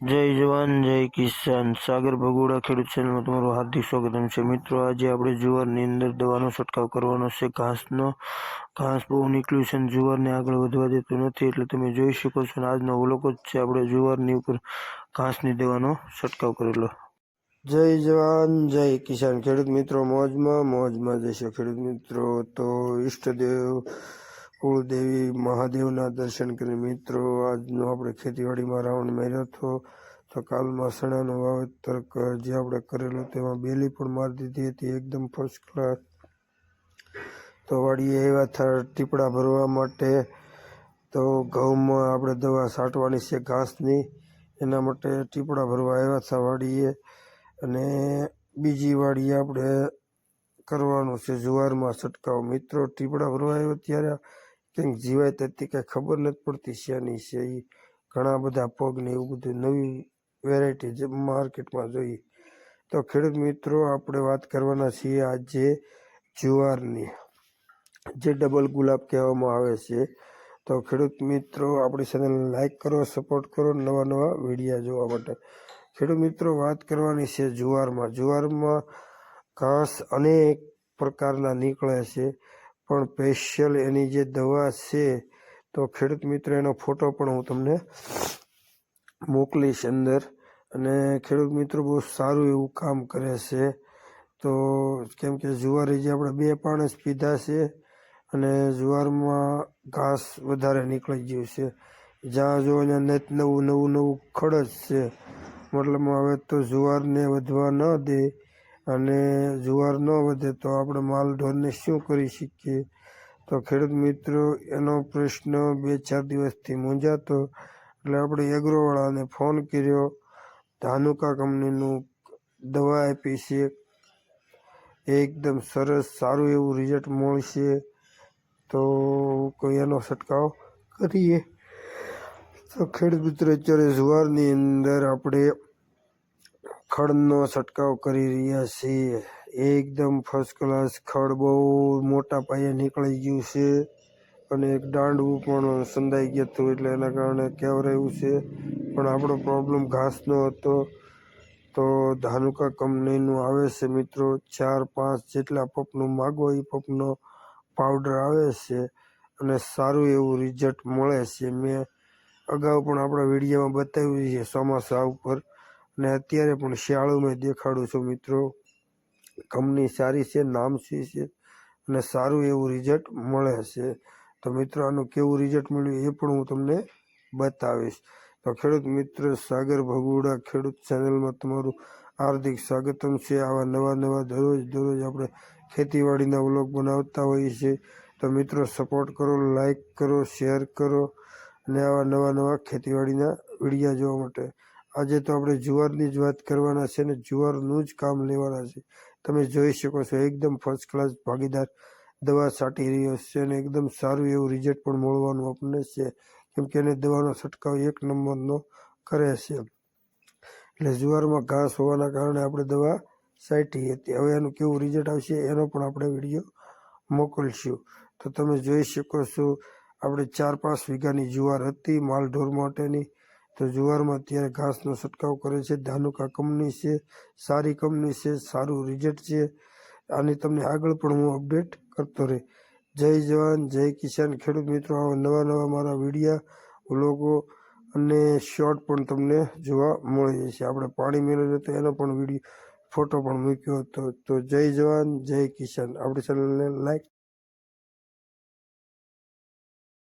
જય જવાન, જય કિસાન. સાગર ભગોડા ખેડૂત ચેનલમાં તમારું હાર્દિક સ્વાગતમ છે. મિત્રો, આજે આપણે જુવારની અંદર દવાનો છંટકાવ કરવાનો છે. ઘાસનો, ઘાસ બહુ નીકળ્યું છે અને જુવારને આગળ વધવા દેતું નથી એટલે તમે જોઈ શકો છો અને આજનો ઓલોકો જ છે આપણે જુવારની ઉપર ઘાસની દવાનો છંટકાવ કરેલો. જય જવાન, જય કિસાન ખેડૂત મિત્રો, મોજમાં મોજમાં જશે ખેડૂત મિત્રો. તો ઈષ્ટદેવ કુળદેવી મહાદેવના દર્શન કરી મિત્રો, આજનો આપણે ખેતીવાડીમાં રાવણ માર્યો હતો, તો કાલમાં સણાનું વાવેતર જે આપણે કરેલું તેમાં બેલી પણ મારી દીધી હતી, એકદમ ફર્સ્ટ ક્લાસ તો વાડીએ એવા થા, ટીપડા ભરવા માટે, તો ઘઉંમાં આપણે દવા છાંટવાની છે ઘાસની, એના માટે ટીપડા ભરવા આવ્યા હતા વાડીએ. અને બીજી વાડીએ આપણે કરવાનું છે જુવારમાં છંટકાવ. મિત્રો, ટીપડા ભરવા આવ્યો ત્યારે કંઈક જીવાય તેથી કાંઈ ખબર નથી પડતી શેની છે એ ઘણા બધા પગને એવું બધું નવી વેરાયટી માર્કેટમાં જોઈએ. તો ખેડૂત મિત્રો, આપણે વાત કરવાના છીએ આજે જુવારની. જે ડબલ ગુલાબ કહેવામાં આવે છે. તો ખેડૂત મિત્રો, આપણી ચેનલ લાઈક કરો સપોર્ટ કરો, નવા નવા વિડીયા જોવા માટે. ખેડૂત મિત્રો, વાત કરવાની છે જુવારમાં. જુવારમાં ઘાસ અનેક પ્રકારના નીકળે છે. પણ સ્પેશિયલ એની જે દવા છે, તો ખેડૂત મિત્ર, એનો ફોટો પણ હું તમને મોકલીશ અંદર. અને ખેડૂત મિત્રો, બહુ સારું એવું કામ કરે છે. તો કેમ કે જુવારી જે આપણે બે પાણસ પીધા છે અને જુવારમાં ઘાસ વધારે નીકળી ગયું છે. જ્યાં જો અહીંયા નેત નવું નવું નવું ખડ છે. મતલબમાં હવે તો જુવારને વધવા ન દે. અને જુવાર ન વધે તો આપણે માલ ઢોરને શું કરી શકીએ? તો ખેડૂત મિત્રો, એનો પ્રશ્ન બે ચાર દિવસથી મૂંઝાતો. એટલે આપણે એગ્રોવાળાને ફોન કર્યો. ધાનુકા કંપનીનું દવા આપી છે. એકદમ સરસ, સારું એવું રિઝલ્ટ મળશે. તો કોઈ એનો છંટકાવ કરીએ. તો ખેડૂત મિત્રો, અત્યારે જુવારની અંદર આપણે ખડનો છંટકાવ કરી રહ્યા છીએ. એકદમ ફર્સ્ટ ક્લાસ ખડ બહુ મોટા પાયે નીકળી ગયું છે અને એક દાંડવું પણ સંધાઈ ગયું હતું એટલે એના કારણે કેવરાયું છે. પણ આપણો પ્રોબ્લેમ ઘાસનો હતો તો ધાનુકા કંપનીનું આવે છે મિત્રો. ચાર, પાંચ જેટલા પપનું માગો એ પપનો પાવડર આવે છે અને સારું એવું રિઝલ્ટ મળે છે. મેં અગાઉ પણ આપણા વિડીયોમાં બતાવ્યું છે ચોમાસા ઉપર અને અત્યારે પણ શિયાળુમાં દેખાડું છું મિત્રો. કંપની સારી છે, નામ સી છે અને સારું એવું રિઝલ્ટ મળે છે. તો મિત્રો, આનું કેવું રિઝલ્ટ મળ્યું એ પણ હું તમને બતાવીશ. તો ખેડૂત મિત્ર સાગર ભગુડા ખેડૂત ચેનલમાં તમારું હાર્દિક સ્વાગતમ છે. આવા નવા નવા દરરોજ દરરોજ આપણે ખેતીવાડીના વ્લોગ બનાવતા હોઈએ છીએ. તો મિત્રો સપોર્ટ કરો લાઈક કરો શેર કરો અને આવા નવા નવા ખેતીવાડીના વિડીયા જોવા માટે. આજે તો આપણે જુવારની જ વાત કરવાના છે ને જુવારનું જ કામ લેવાના છે. તમે જોઈ શકો છો, એકદમ ફર્સ્ટ ક્લાસ ભાગીદાર દવા છાંટી રહ્યો છે અને એકદમ સારું એવું રિઝલ્ટ પણ મળવાનું આપણને છે. કેમ કે એને દવાનો છંટકાવ એક નંબરનો કરે છે. એટલે જુવારમાં ઘાસ હોવાના કારણે આપણે દવા છાંટી હતી. હવે એનું કેવું રિઝલ્ટ આવશે એનો પણ આપણે વીડિયો મોકલશું. તો તમે જોઈ શકો છો, આપણે ચાર પાંચ વીઘાની જુવાર હતી માલઢોર માટેની. તો જુવારમાં અત્યારે ઘાસનો છંટકાવ કરે છે. ધાનુકા કંપની છે, સારી કંપની છે, સારું રિઝલ્ટ છે. આની તમને આગળ પણ હું અપડેટ કરતો રહે. જય જવાન, જય કિસાન ખેડૂત મિત્રો. આવા નવા નવા મારા વિડીયા લોકો અને શોર્ટ પણ તમને જોવા મળી જશે. આપણે પાણી મેળવ્યું તો એનો પણ વીડિયો, ફોટો પણ મૂક્યો હતો. તો જય જવાન, જય કિસાન. આપણી ચેનલને લાઈક